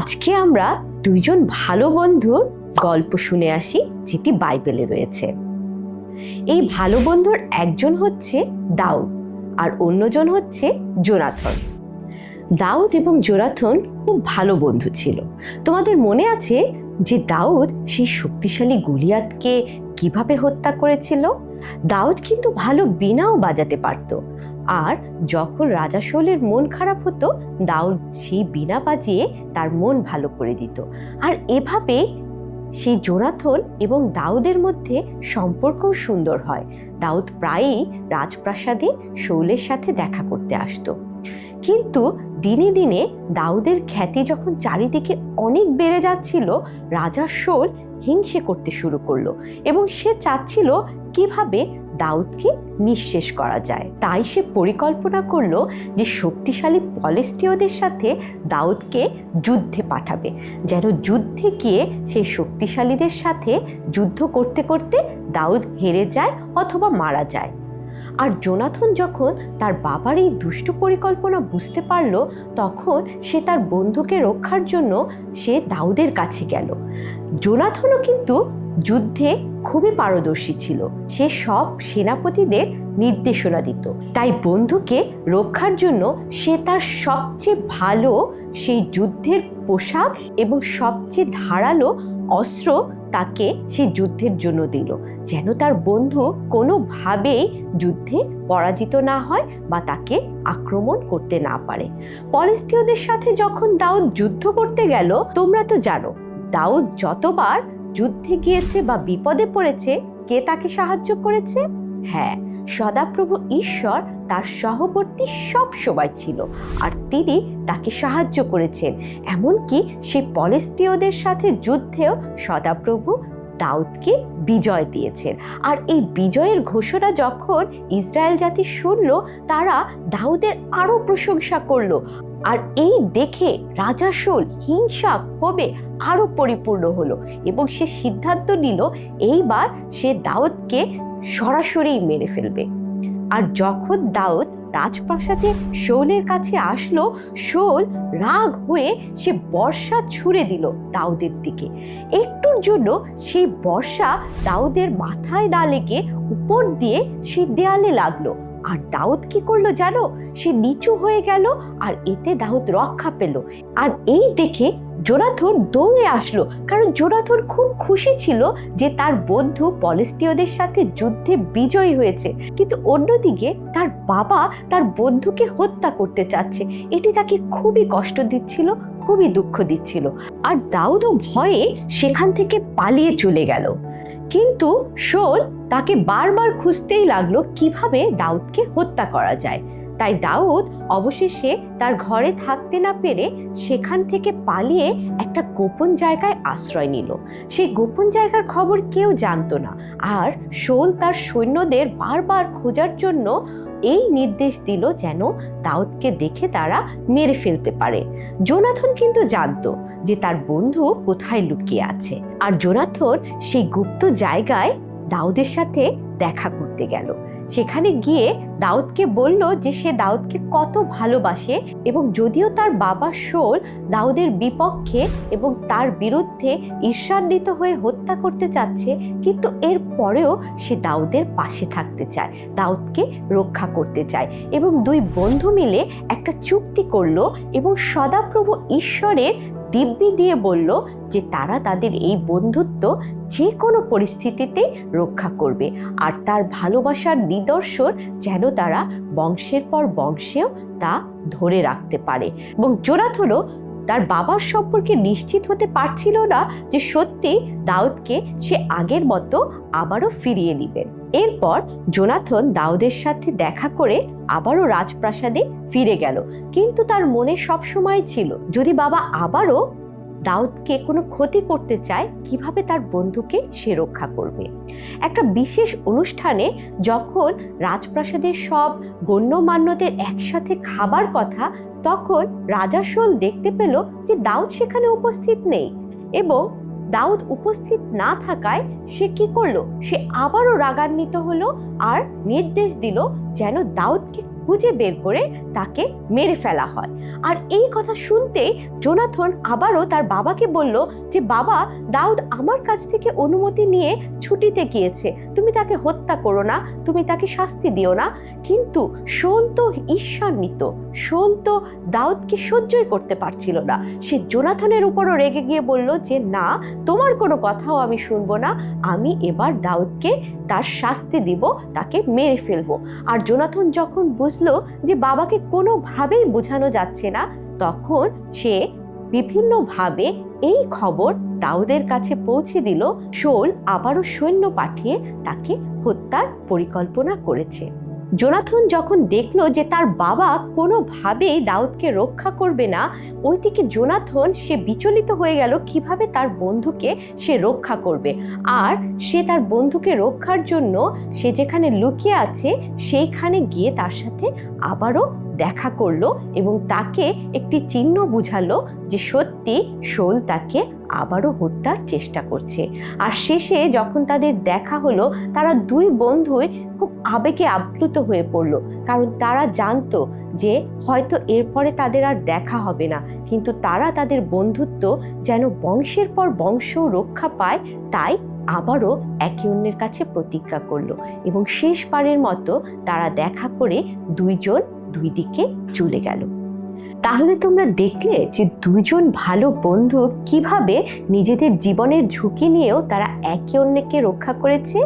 আজকে আমরা দুইজন ভালো বন্ধুর গল্প শুনে আসি, যেটি বাইবেলে রয়েছে। এই ভালো বন্ধুর একজন হচ্ছে দাউদ, আর অন্যজন হচ্ছে জোনাথন। দাউদ এবং জোনাথন খুব ভালো বন্ধু ছিল। তোমাদের মনে আছে যে দাউদ সেই শক্তিশালী গুলিয়াতকে কীভাবে হত্যা করেছিল? দাউদ কিন্তু ভালো বিনাও বাজাতে পারত। আর যখন রাজা শোলের মন খারাপ হতো, দাউদ সেই বিনা বাজিয়ে তার মন ভালো করে দিত। আর এভাবে সেই জোনাথন এবং দাউদের মধ্যে সম্পর্কও সুন্দর হয়। দাউদ প্রায়ই রাজপ্রাসাদে শৌলের সাথে দেখা করতে আসতো। কিন্তু দিনে দিনে দাউদের খ্যাতি যখন চারিদিকে অনেক বেড়ে যাচ্ছিল, রাজা শোল হিংসে করতে শুরু করল এবং সে চাচ্ছিল কীভাবে দাউদকে নিঃশেষ করা যায়। তাই সে পরিকল্পনা করল যে শক্তিশালী পলেস্তীয়দের সাথে দাউদকে যুদ্ধে পাঠাবে। যেন যুদ্ধে গিয়ে সেই শক্তিশালীদের সাথে যুদ্ধ করতে করতে দাউদ হেরে যায় অথবা মারা যায়। আর জোনাথন যখন তার বাবার এই দুষ্টু পরিকল্পনা বুঝতে পারল, তখন সে তার বন্ধুকে রক্ষার জন্য সে দাউদের কাছে গেল। জোনাথনও কিন্তু যুদ্ধে খুবই পারদর্শী ছিল। সে সব সেনাপতিদের নির্দেশনা দিত। তাই বন্ধুকে রক্ষার জন্য সে তার সবচেয়ে ভালো সেই যুদ্ধের পোশাক এবং সবচেয়ে ধারালো অস্ত্র তাকে সেই যুদ্ধের জন্য দিল। যেন তার বন্ধু কোনোভাবেই যুদ্ধে পরাজিত না হয় বা তাকে আক্রমণ করতে না পারে। পলিস্তীয়দের সাথে যখন দাউদ যুদ্ধ করতে গেল, তোমরা তো জানো, দাউদ যতবার যুদ্ধে গিয়েছে বা বিপদে পড়েছে, কে তাকে সাহায্য করেছে? হ্যাঁ সদাপ্রভু ঈশ্বর তার সহবর্তী সব সময় ছিল আর তিনি তাকে সাহায্য করেছেন। এমনকি সে পলেস্তীয়দের সাথে যুদ্ধেও সদাপ্রভু দাউদকে বিজয় দিয়েছেন। আর এই বিজয়ের ঘোষণা যখন ইসরায়েল জাতি শুনল, তারা দাউদের আরও প্রশংসা করল। আর এই দেখে রাজা শোল হিংসা ক্ষোভে আরও পরিপূর্ণ হলো এবং সে সিদ্ধান্ত নিল এইবার সে দাউদকে সরাসরি মেরে ফেলবে। আর যখন দাউদ রাজপ্রাসাদে শোলের কাছে আসলো, শোল রাগ হয়ে সে বর্ষা ছুঁড়ে দিল দাউদের দিকে। একটুর জন্য সেই বর্ষা দাউদের মাথায় না লেগে উপর দিয়ে সে দেয়ালে লাগল। আর দাউদ কি করল জানো? সে নিচু হয়ে গেল আর এতে দাউদ রক্ষা পেল। আর এই দেখে জোনাথন দৌড়ে আসলো, কারণ জোনাথন খুব খুশি ছিল যে তার বন্ধু পলেস্তীয়দের সাথে যুদ্ধে বিজয়ী হয়েছে। কিন্তু অন্যদিকে তার বাবা তার বন্ধুকে হত্যা করতে চাচ্ছে। এটি তাকে খুবই কষ্ট দিচ্ছিল, খুবই দুঃখ দিচ্ছিল। আর দাউদও ভয়ে সেখান থেকে পালিয়ে চলে গেল। কিন্তু শোল তাকে বারবার খুঁজতেই লাগল কীভাবে দাউদকে হত্যা করা যায়। তাই দাউদ অবশেষে তার ঘরে থাকতে না পেরে সেখান থেকে পালিয়ে একটা গোপন জায়গায় আশ্রয় নিল। সেই গোপন জায়গার খবর কেউ জানতো না। আর শোল তার সৈন্যদের বারবার খোঁজার জন্য এই নির্দেশ দিল যেন দাউদকে দেখে তারা মেরে ফেলতে পারে। জোনাথন কিন্তু জানতো যে তার বন্ধু কোথায় লুকিয়ে আছে। আর জোনাথন সেই গুপ্ত জায়গায় দাউদের সাথে দেখা করতে গেল। সেখানে গিয়ে দাউদকে বলল যে সে দাউদকে কত ভালোবাসে এবং যদিও তার বাবা শোল দাউদের বিপক্ষে এবং তার বিরুদ্ধে ঈর্ষান্বিত হয়ে হত্যা করতে চাচ্ছে, কিন্তু এর পরেও সে দাউদের পাশে থাকতে চায়, দাউদকে রক্ষা করতে চায় এবং দুই বন্ধু মিলে একটা চুক্তি করল এবং সদাপ্রভু ঈশ্বরের দিব্যি দিয়ে বলল যে তারা তাদের এই বন্ধুত্ব যে কোনো পরিস্থিতিতে রক্ষা করবে আর তার ভালোবাসার নিদর্শন যেন তারা বংশের পর বংশেও তা ধরে রাখতে পারে। এবং জোনাথনও তার বাবার সম্পর্কে নিশ্চিত হতে পারছিল না যে সত্যি দাউদকে সে আগের মতো আবারও ফিরিয়ে নেবেন এরপর জোনাথন দাউদের সাথে দেখা করে আবারও রাজপ্রাসাদে ফিরে গেল। কিন্তু তার মনে সবসময় ছিল, যদি বাবা আবারও দাউদকে কোনো ক্ষতি করতে চায়, কীভাবে তার বন্ধুকে সে রক্ষা করবে? একটা বিশেষ অনুষ্ঠানে যখন রাজপ্রাসাদের সব গণ্যমান্যদের একসাথে খাবার কথা, তখন রাজা শোল দেখতে পেল যে দাউদ সেখানে উপস্থিত নেই এবং দাউদ উপস্থিত না থাকায় সে কি করল? সে আবারও রাগান্বিত হলো আর নির্দেশ দিল যেন দাউদকে খুঁজে বের করে তাকে মেরে ফেলা হয়। আর এই কথা শুনতেই জোনাথন আবারও তার বাবাকে বলল যে, বাবা, দাউদ আমার কাছ থেকে অনুমতি নিয়ে ছুটিতে গিয়েছে। তুমি তাকে হত্যা করো না, তুমি তাকে শাস্তি দিও না। কিন্তু শোল তো ঈর্ষান্বিত, শোল তো দাউদকে সহ্যই করতে পারছিল না। সে জোনাথনের উপরও রেগে গিয়ে বলল যে, না, তোমার কোনো কথাও আমি শুনব না। আমি এবার দাউদকে তার শাস্তি দিব, তাকে মেরে ফেলব। আর জোনাথন যখন বুঝলো যে বাবাকে কোনোভাবেই বোঝানো যাচ্ছে না। তখন সে বিভিন্নভাবে এই খবর দাউদের কাছে পৌঁছে দিল। শোল আবারও সৈন্য পাঠিয়ে তাকে হত্যার পরিকল্পনা করেছে। জোনাথন যখন দেখল যে তার বাবা কোনোভাবেই দাউদকে রক্ষা করবে না, ওই ওইদিকে জোনাথন সে বিচলিত হয়ে গেল কীভাবে তার বন্ধুকে সে রক্ষা করবে। আর সে তার বন্ধুকে রক্ষার জন্য সে যেখানে লুকিয়ে আছে, সেইখানে গিয়ে তার সাথে আবারও দেখা করল এবং তাকে একটি চিহ্ন বুঝালো যে সত্যি শোল তাকে আবারও হত্যার চেষ্টা করছে। আর শেষে যখন তাদের দেখা হলো, তারা দুই বন্ধুই খুব আবেগে আপ্লুত হয়ে পড়ল। কারণ তারা জানতো যে হয়তো এরপরে তাদের আর দেখা হবে না। কিন্তু তারা তাদের বন্ধুত্ব যেন বংশের পর বংশ রক্ষা পায়, তাই আবারও একে অন্যের কাছে প্রতিজ্ঞা করল। এবং শেষবারের মতো তারা দেখা করে দুইজন দুই দিকে চলে গেল। তাহলে তোমরা দেখলে যে দুইজন ভালো বন্ধু কীভাবে নিজেদের জীবনের ঝুঁকি নিয়েও তারা একে অন্যকে রক্ষা করেছে?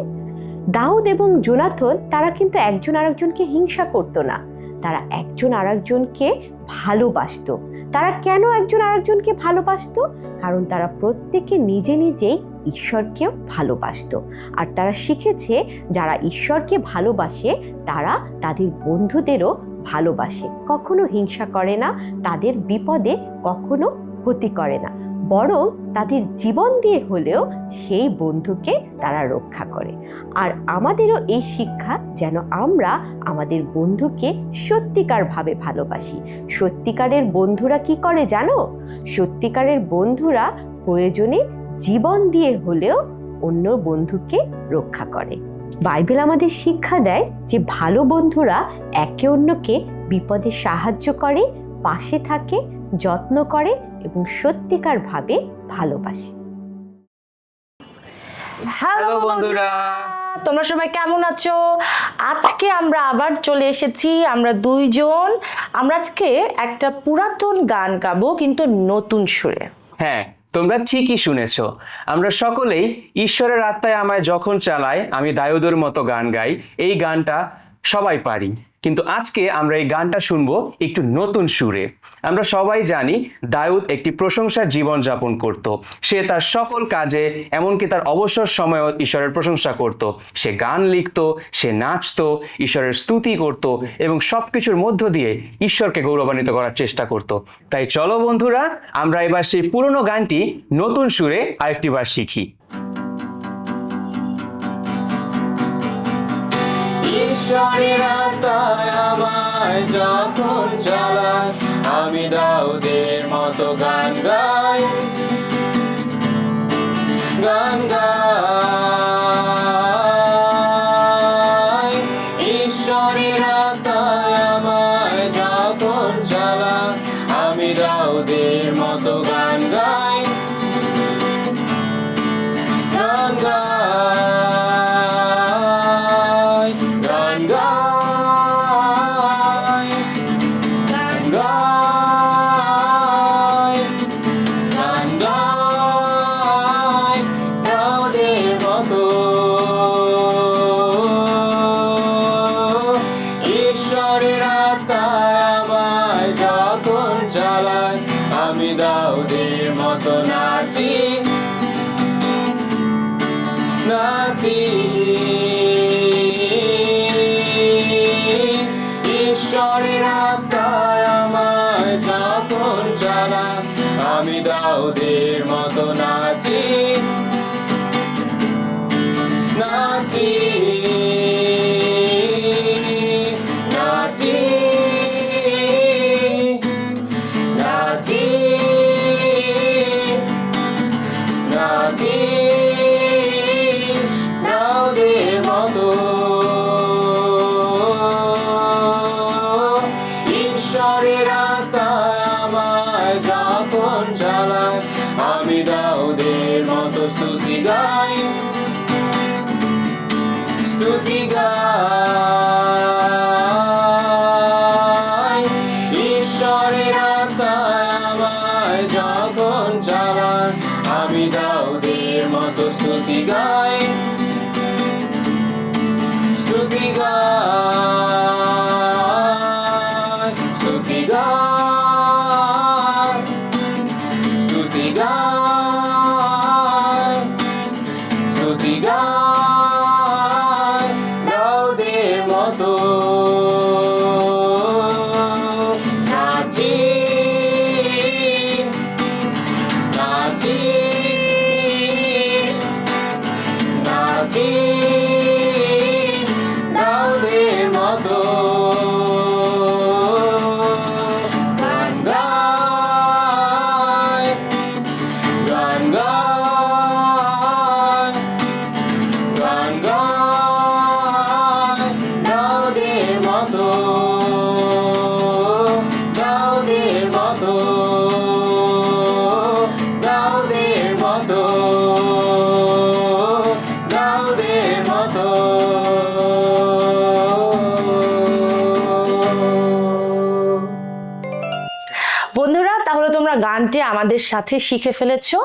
দাউদ এবং জোনাথন, তারা কিন্তু একজন আরেকজনকে হিংসা করতো না। তারা একজন আরেকজনকে ভালোবাসতো। তারা কেন একজন আরেকজনকে ভালোবাসত? কারণ তারা প্রত্যেকে নিজে নিজেই ঈশ্বরকেও ভালোবাসত। আর তারা শিখেছে, যারা ঈশ্বরকে ভালোবাসে, তারা তাদের বন্ধুদেরও ভালোবাসে। কখনো হিংসা করে না, তাদের বিপদে কখনো ক্ষতি করে না। বরং তাদের জীবন দিয়ে হলেও সেই বন্ধুকে তারা রক্ষা করে। আর আমাদেরও এই শিক্ষা যেন আমরা আমাদের বন্ধুকে সত্যিকারভাবে ভালোবাসি। সত্যিকারের বন্ধুরা কি করে জানো? সত্যিকারের বন্ধুরা প্রয়োজনে জীবন দিয়ে হলেও অন্য বন্ধুকে রক্ষা করে। বাইবেল আমাদের শিক্ষা দেয় যে ভালো বন্ধুরা একে অন্যকে বিপদে সাহায্য করে পাশে থাকে যত্ন করে এবং সত্যিকারভাবে ভালোবাসে। হ্যালো হ্যালো বন্ধুরা। তোমরা সবাই কেমন আছো? আজকে আমরা আবার চলে এসেছি আমরা দুইজন। আমরা আজকে একটা পুরাতন গান গাবো কিন্তু নতুন সুরে। হ্যাঁ তোমরা ঠিকই শুনেছ। আমরা সকলেই ঈশ্বরের আত্মায় আমায় যখন চালায় আমি দায়ুদের মতো গান গাই, এই গানটা সবাই পারি। কিন্তু আজকে আমরা এই গানটা শুনব একটু নতুন সুরে। আমরা সবাই জানি দায়ুদ একটি প্রশংসার জীবন যাপন করত। সে তার সকল কাজে, এমনকি তার অবসর সময়ও ঈশ্বরের প্রশংসা করত। সে গান লিখত, সে নাচতো, ঈশ্বরের স্তুতি করত এবং সব কিছুর মধ্য দিয়ে ঈশ্বরকে গৌরবান্বিত করার চেষ্টা করত। তাই চলো বন্ধুরা, আমরা এবার সেই পুরনো গানটি নতুন সুরে আরেকটিবার শিখি। ঈশ্বরের আত্মায় আমায় যখন চালায় আমি দাউদের মতো গান গাই গান গাই। sorry. స్థుతిగా তোমরা গানটি আমাদের সাথে শিখে ফেলেছো,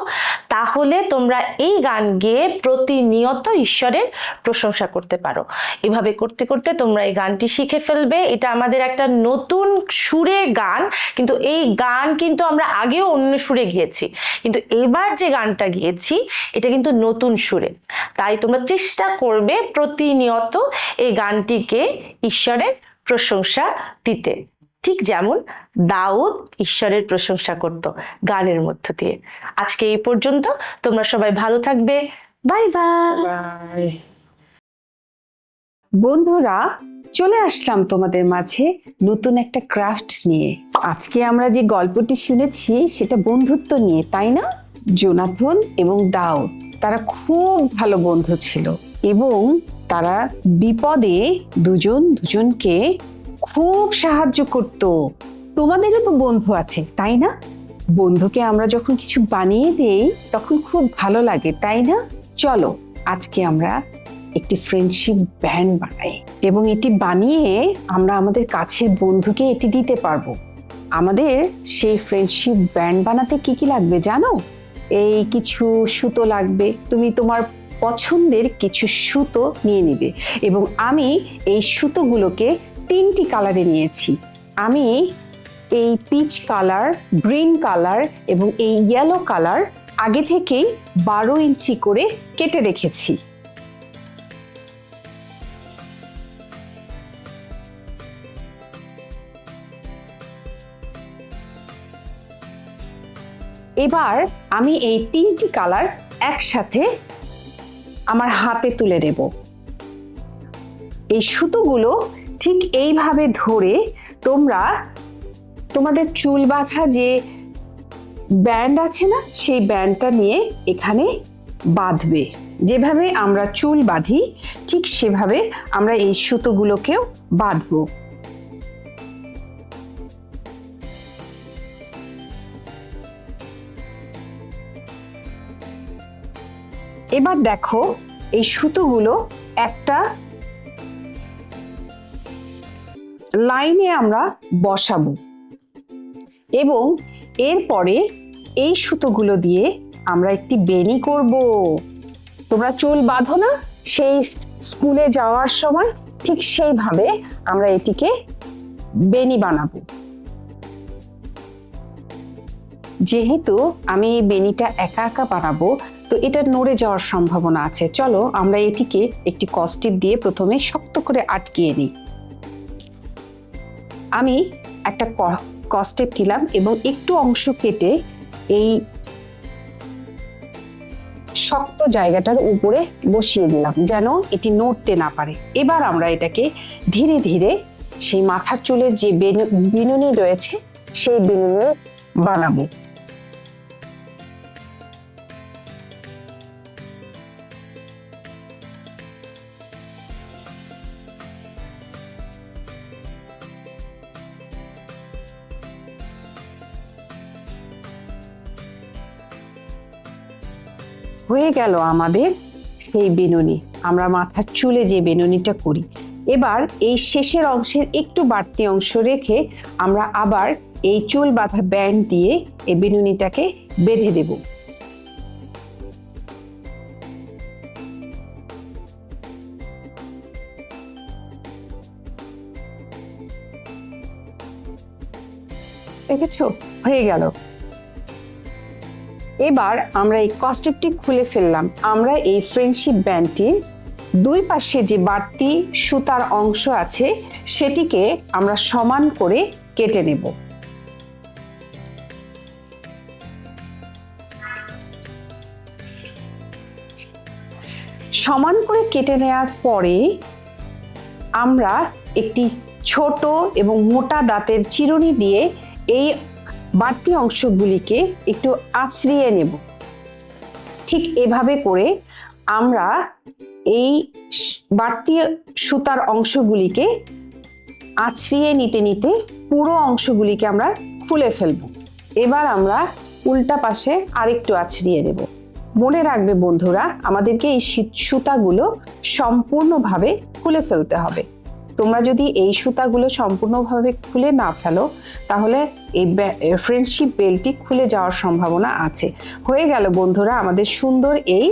তাহলে তোমরা এই গান গেয়ে প্রতিনিয়ত ঈশ্বরের প্রশংসা করতে পারো। এভাবে করতে করতে তোমরা এই গানটি শিখে ফেলবে। এটা আমাদের একটা নতুন সুরে গান, কিন্তু এই গান কিন্তু আমরা আগেও অন্য সুরে গিয়েছি। কিন্তু এবার যে গানটা গিয়েছি, এটা কিন্তু নতুন সুরে। তাই তোমরা চেষ্টা করবে প্রতিনিয়ত এই গানটিকে ঈশ্বরের প্রশংসা দিতে। ঠিক যেমন দাউদ ঈশ্বরের প্রশংসা করত গানের মধ্য দিয়ে। আজকে এই পর্যন্ত তোমরা সবাই ভালো থাকবে। Bye bye. বন্ধুরা চলে আসলাম তোমাদের মাঝে নতুন একটা ক্রাফট নিয়ে। আজকে আমরা যে গল্পটি শুনেছি সেটা বন্ধুত্ব নিয়ে তাই না? জোনাথন এবং দাউদ তারা খুব ভালো বন্ধু ছিল এবং তারা বিপদে দুজন দুজনকে খুব সাহায্য করত। তোমাদেরও তো বন্ধু আছে, তাই না? বন্ধুকে আমরা যখন কিছু বানিয়ে দেই, তখন খুব ভালো লাগে, তাই না? চলো, আজকে আমরা একটি ফ্রেন্ডশিপ ব্যান্ড বানাই এবং এটি বানিয়ে আমরা আমাদের কাছের বন্ধুকে এটি দিতে পারব। আমাদের সেই ফ্রেন্ডশিপ ব্যান্ড বানাতে কি কি লাগবে জানো? এই কিছু সুতো লাগবে, তুমি তোমার পছন্দের কিছু সুতো নিয়ে নিবে এবং আমি এই সুতোগুলোকে তিনটি কালারে নিয়েছি। আমি এই পিচ কালার, গ্রিন কালার এবং এই ইয়েলো কালার আগে থেকেই বারো ইঞ্চি করে কেটে রেখেছি। এবার আমি এই তিনটি কালার একসাথে আমার হাতে তুলে নেব। এই সুতোগুলো ঠিক এইভাবে ধরে তোমরা তোমাদের চুল বাঁধা যে ব্যান্ড আছে না, সেই ব্যান্ডটা নিয়ে এখানে বাঁধবে। যেভাবে আমরা চুল বাঁধি, ঠিক সেভাবে আমরা এই সুতোগুলোকেও বাঁধবো। এবার দেখো, এই সুতোগুলো একটা লাইনে আমরা বসাবো। এবং এরপরে এই সুতোগুলো দিয়ে আমরা একটি বেনি করব। তোমরা চুল বাঁধো না, সেই স্কুলে যাওয়ার সময় ঠিক সেইভাবে আমরা এটিকে বেনি বানাবো। যেহেতু আমি এই বেনিটা একা একা বানাবো, তো এটা নড়ে যাওয়ার সম্ভাবনা আছে। চলো আমরা এটিকে একটি কস্টিপ দিয়ে প্রথমে শক্ত করে আটকিয়ে নিই। আমি একটা কস্টেপ নিলাম এবং একটু অংশ কেটে এই শক্ত জায়গাটার উপরে বসিয়ে দিলাম যেন এটি নড়তে না পারে। এবার আমরা এটাকে ধীরে ধীরে সেই মাথার চুলের যে বেনু- বিনুনি রয়েছে, সেই বিনুনি বানাবো। হয়ে গেল আমাদের সেই বেনুনি। আমরা মাথার চুলে যে বেনুনিটা করি। এবার এই শেষের অংশের একটু বাড়তি অংশ রেখে আমরা আবার এই চুল বাঁধা ব্যান্ড দিয়ে এই বেনুনিটাকে বেঁধে দেব। দেখেছ? হয়ে গেল। এবার আমরা এই কস্টেপটি খুলে ফেললাম। আমরা এই ফ্রেন্ডশিপ ব্যান্ডটির দুই পাশে যে বাড়তি সুতার অংশ আছে, সেটিকে আমরা সমান করে কেটে নেব। সমান করে কেটে নেওয়ার পরে আমরা একটি ছোট এবং মোটা দাঁতের চিরুনি দিয়ে এই বাড়তি অংশগুলিকে একটু আছড়িয়ে নেব। ঠিক এভাবে করে আমরা এই বাড়তি সুতার অংশগুলিকে আছড়িয়ে নিতে নিতে পুরো অংশগুলিকে আমরা খুলে ফেলব। এবার আমরা উল্টা পাশে আরেকটু আছড়িয়ে নেব। মনে রাখবে বন্ধুরা, আমাদেরকে এই সুতাগুলো সম্পূর্ণভাবে খুলে ফেলতে হবে। তোমরা যদি এই সুতাগুলো সম্পূর্ণভাবে খুলে না ফেলো, তাহলে এই ফ্রেন্ডশিপ বেলটি খুলে যাওয়ার সম্ভাবনা আছে। হয়ে গেল বন্ধুরা আমাদের সুন্দর এই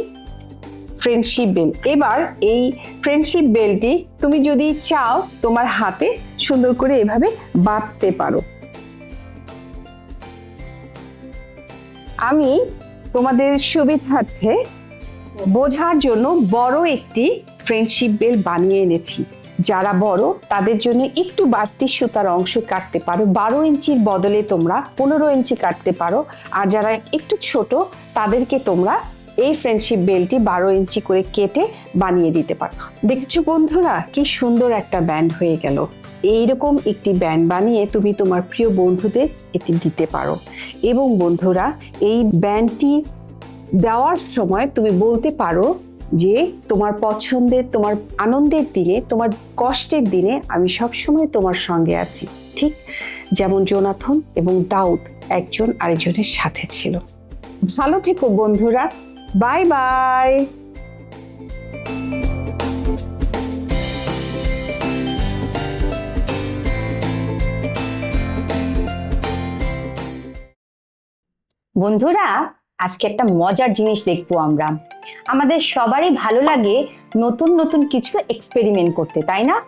ফ্রেন্ডশিপ বেল এবার এই ফ্রেন্ডশিপ বেলটি তুমি যদি চাও তোমার হাতে সুন্দর করে এভাবে বাঁধতে পারো। আমি তোমাদের সুবিধার্থে বোঝার জন্য বড় একটি ফ্রেন্ডশিপ বেল বানিয়ে এনেছি। যারা বড়, তাদের জন্য একটু বাড়তি সুতার অংশ কাটতে পারো। বারো ইঞ্চির বদলে তোমরা পনেরো ইঞ্চি কাটতে পারো। আর যারা একটু ছোট, তাদেরকে তোমরা এই ফ্রেন্ডশিপ বেলটি বারো ইঞ্চি করে কেটে বানিয়ে দিতে পারো। দেখছ বন্ধুরা, কি সুন্দর একটা ব্যান্ড হয়ে গেল। এইরকম একটি ব্যান্ড বানিয়ে তুমি তোমার প্রিয় বন্ধুদের এটি দিতে পারো। এবং বন্ধুরা, এই ব্যান্ডটি দেওয়ার সময় তুমি বলতে পারো যে তোমার পছন্দের, তোমার আনন্দের দিনে, তোমার কষ্টের দিনে আমি সবসময় তোমার সঙ্গে আছি। ঠিক যেমন জোনাথন এবং দাউদ একজন আরেকজনের সাথে ছিল। ভালো থেকো বন্ধুরা। Bye bye. বন্ধুরা আজকে একটা মজার জিনিস দেখব আমরা। আমাদের সবারই ভালো লাগে নতুন নতুন কিছু এক্সপেরিমেন্ট করতে, তাই না?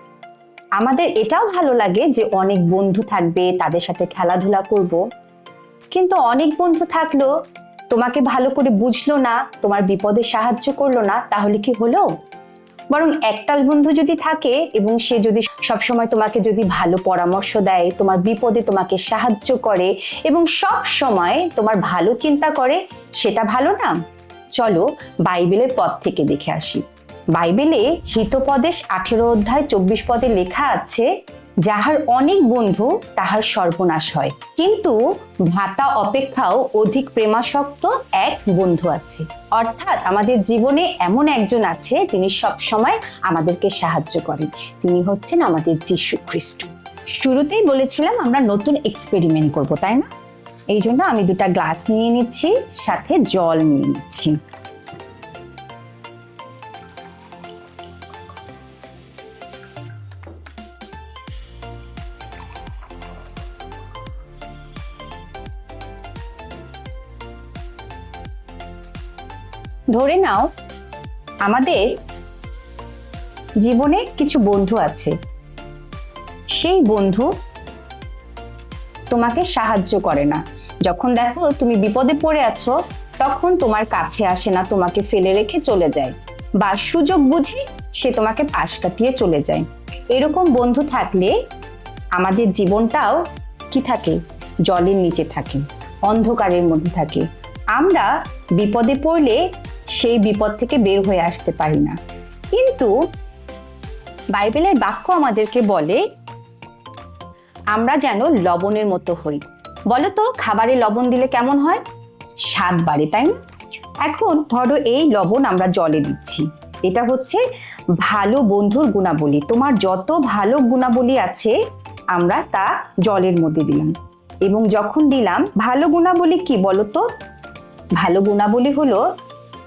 আমাদের এটাও ভালো লাগে যে অনেক বন্ধু থাকবে, তাদের সাথে খেলাধুলা করব। কিন্তু অনেক বন্ধু থাকল, তোমাকে ভালো করে বুঝলো না, তোমার বিপদে সাহায্য করল না, তাহলে কি হলো? বরং একটাল বন্ধু যদি থাকে এবং সে যদি সবসময় তোমাকে যদি ভালো পরামর্শ দেয়, তোমার বিপদে তোমাকে সাহায্য করে এবং সব সময় তোমার ভালো চিন্তা করে, সেটা ভালো না। চলো বাইবেলের পথ থেকে দেখে আসি। বাইবেলে হিতপদেশ আঠেরো অধ্যায় চব্বিশ পদে লেখা আছে যাহার অনেক বন্ধু তাহার সর্বনাশ হয়। কিন্তু ভাতা অপেক্ষাও অধিক প্রেমাসক্ত এক বন্ধু আছে। অর্থাৎ আমাদের জীবনে এমন একজন আছে যিনি সব সময় আমাদেরকে সাহায্য করেন। তিনি হচ্ছেন আমাদের যীশু খ্রিস্ট। শুরুতেই বলেছিলাম আমরা নতুন এক্সপেরিমেন্ট করব, তাই না? এই জন্য আমি দুটা গ্লাস নিয়ে নিচ্ছি, সাথে জল নিয়ে নিচ্ছি। ধরে নাও, আমাদের জীবনে কিছু বন্ধু আছে। সেই বন্ধু তোমাকে সাহায্য করে না। যখন দেখো তুমি বিপদে পড়ে আছো, তখন তোমার কাছে আসে না, তোমাকে ফেলে রেখে চলে যায়। বা সুযোগ বুঝি সে তোমাকে পাশ কাটিয়ে চলে যায়। এরকম বন্ধু থাকলে আমাদের জীবনটাও কি থাকে? জলের নিচে থাকে, অন্ধকারের মধ্যে থাকে। আমরা বিপদে পড়লে সেই বিপদ থেকে বের হয়ে আসতে পারি না। কিন্তু বাইবেলের বাক্য আমাদেরকে বলে, আমরা যেন লবণের মতো হই। বলো তো, খাবারে লবণ দিলে কেমন হয়? স্বাদ বাড়ে, তাই না? এখন ধরো এই লবণ আমরা জলে দিচ্ছি। এটা হচ্ছে ভালো বন্ধুর গুণাবলী। তোমার যত ভালো গুণাবলী আছে, আমরা তা জলের মধ্যে দিলাম। এবং যখন দিলাম, ভালো গুণাবলী কি বলতো ভালো গুণাবলী হলো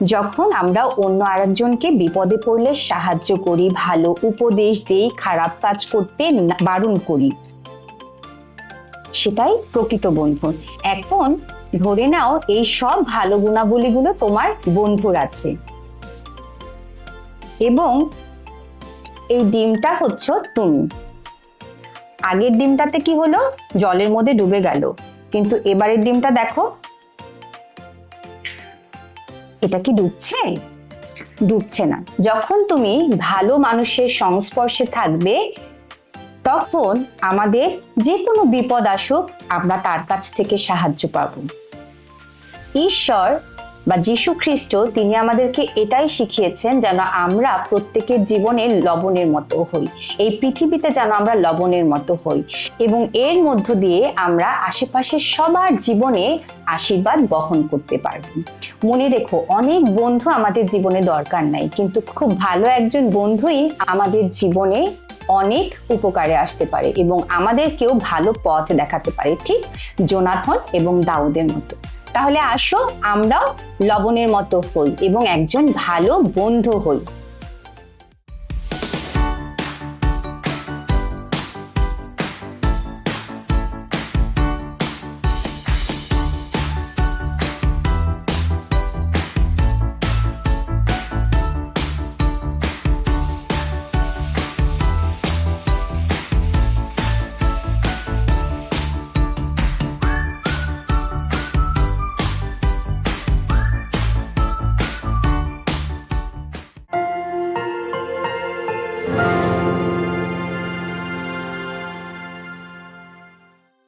যখন আমরা অন্য আরেকজনকে বিপদে পড়লে সাহায্য করি, ভালো উপদেশ দেই, খারাপ কাজ করতে বারণ করি। সেটাই প্রকৃত বন্ধু এখন ধরে নাও এই সব ভালো গুণাবলীগুলো তোমার বন্ধুর আছে। এবং এই ডিমটা হচ্ছে তুমি। আগের ডিমটাতে কি হলো? জলের মধ্যে ডুবে গেল। কিন্তু এবারের ডিমটা দেখো এটা কি ডুবছে? ডুবছে না। যখন তুমি ভালো মানুষের সংস্পর্শে থাকবে, তখন আমাদের যে কোনো বিপদ আসুক, আমরা তার কাছ থেকে সাহায্য পাব। ঈশ্বর বা যীশু খ্রিস্ট, তিনি আমাদেরকে এটাই শিখিয়েছেন যেন আমরা প্রত্যেকের জীবনে লবণের মতো হই। এই পৃথিবীতে যেন আমরা লবণের মতো হই এবং এর মধ্য দিয়ে আমরা আশেপাশের সবার জীবনে আশীর্বাদ বহন করতে পারব। মনে রেখো, অনেক বন্ধু আমাদের জীবনে দরকার নাই, কিন্তু খুব ভালো একজন বন্ধুই আমাদের জীবনে অনেক উপকারে আসতে পারে এবং আমাদেরকেও ভালো পথ দেখাতে পারে, ঠিক জোনাথন এবং দাউদের মতো। তাহলে আসো আমরাও লবণের মতো হই এবং একজন ভালো বন্ধু হই।